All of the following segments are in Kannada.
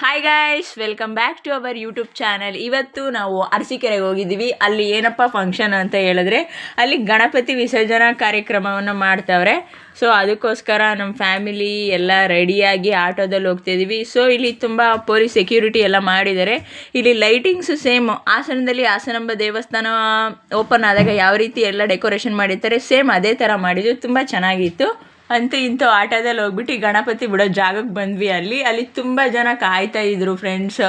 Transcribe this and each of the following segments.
Hi guys welcome back to our YouTube channel ಇವತ್ತು ನಾವು ಅರಸೀಕೆರೆಗೆ ಹೋಗಿದ್ದೀವಿ. ಅಲ್ಲಿ ಏನಪ್ಪ ಫಂಕ್ಷನ್ ಅಂತ ಹೇಳಿದ್ರೆ, ಅಲ್ಲಿ ಗಣಪತಿ ವಿಸರ್ಜನಾ ಕಾರ್ಯಕ್ರಮವನ್ನು ಮಾಡ್ತಾವ್ರೆ. ಸೊ ಅದಕ್ಕೋಸ್ಕರ ನಮ್ಮ ಫ್ಯಾಮಿಲಿ ಎಲ್ಲ ರೆಡಿಯಾಗಿ ಆಟೋದಲ್ಲಿ ಹೋಗ್ತಿದ್ದೀವಿ. ಸೊ ಇಲ್ಲಿ ತುಂಬ ಪೊಲೀಸ್ ಸೆಕ್ಯೂರಿಟಿ ಎಲ್ಲ ಮಾಡಿದ್ದಾರೆ. ಇಲ್ಲಿ ಲೈಟಿಂಗ್ಸು ಸೇಮ್ ಹಾಸನದಲ್ಲಿ ಹಾಸನಂಬ ದೇವಸ್ಥಾನ ಓಪನ್ ಆದಾಗ ಯಾವ ರೀತಿ ಎಲ್ಲ ಡೆಕೋರೇಷನ್ ಮಾಡಿರ್ತಾರೆ ಸೇಮ್ ಅದೇ ಥರ ಮಾಡಿದ್ದು ತುಂಬ ಚೆನ್ನಾಗಿತ್ತು. ಅಂತೂ ಇಂಥ ಆಟೋದಲ್ಲಿ ಹೋಗ್ಬಿಟ್ಟು ಈ ಗಣಪತಿ ಬಿಡೋ ಜಾಗಕ್ಕೆ ಬಂದ್ವಿ ಅಲ್ಲಿ. ಅಲ್ಲಿ ತುಂಬ ಜನ ಕಾಯ್ತಾ ಇದ್ರು ಫ್ರೆಂಡ್ಸ್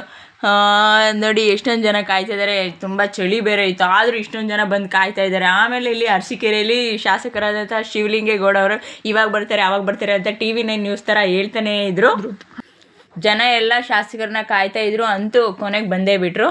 ನೋಡಿ ಎಷ್ಟೊಂದು ಜನ ಕಾಯ್ತಾ ಇದ್ದಾರೆ ತುಂಬ ಚಳಿ ಬೇರೆ ಇತ್ತು. ಆದರೂ ಇಷ್ಟೊಂದು ಜನ ಬಂದು ಕಾಯ್ತಾ ಇದ್ದಾರೆ ಆಮೇಲೆ ಇಲ್ಲಿ ಅರಸೀಕೆರೆಯಲ್ಲಿ ಶಾಸಕರಾದಂಥ ಶಿವಲಿಂಗೇಗೌಡ ಅವರು ಇವಾಗ ಬರ್ತಾರೆ ಅವಾಗ ಬರ್ತಾರೆ ಅಂತ ಟಿ ವಿ ನೈನ್ ನ್ಯೂಸ್ ಥರ ಹೇಳ್ತಾನೇ ಇದ್ರು. ಜನ ಎಲ್ಲ ಶಾಸಕರನ್ನ ಕಾಯ್ತಾ ಇದ್ರು. ಅಂತೂ ಕೊನೆಗೆ ಬಂದೇ ಬಿಟ್ರು.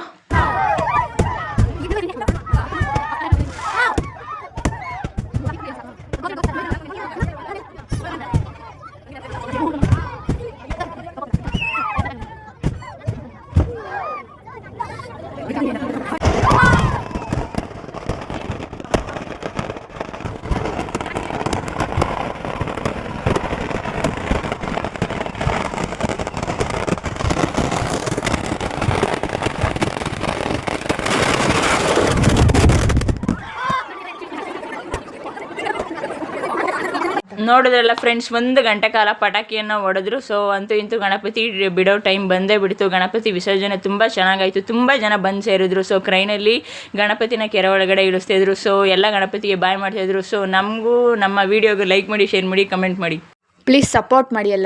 ನೋಡಿದ್ರಲ್ಲ ಫ್ರೆಂಡ್ಸ್ ಒಂದು ಗಂಟೆ ಕಾಲ ಪಟಾಕಿಯನ್ನು ಹೊಡೆದ್ರು. ಸೊ ಅಂತೂ ಇಂತೂ ಗಣಪತಿ ಬಿಡೋ ಟೈಮ್ ಬಂದೇ ಬಿಡ್ತು. ಗಣಪತಿ ವಿಸರ್ಜನೆ ತುಂಬ ಚೆನ್ನಾಗಾಯಿತು. ತುಂಬ ಜನ ಬಂದು ಸೇರಿದ್ರು. ಸೊ ಕ್ರೈನಲ್ಲಿ ಗಣಪತಿನ ಕೆರೆ ಒಳಗಡೆ ಇಳಿಸ್ತಿದ್ರು. ಸೊ ಎಲ್ಲ ಗಣಪತಿಗೆ ಬಾಯ್ ಮಾಡ್ತಾಯಿದ್ರು ಸೊ ನಮಗೂ ನಮ್ಮ ವೀಡಿಯೋಗೆ ಲೈಕ್ ಮಾಡಿ ಶೇರ್ ಮಾಡಿ ಕಮೆಂಟ್ ಮಾಡಿ. ಪ್ಲೀಸ್ ಸಪೋರ್ಟ್ ಮಾಡಿ ಎಲ್ಲರೂ.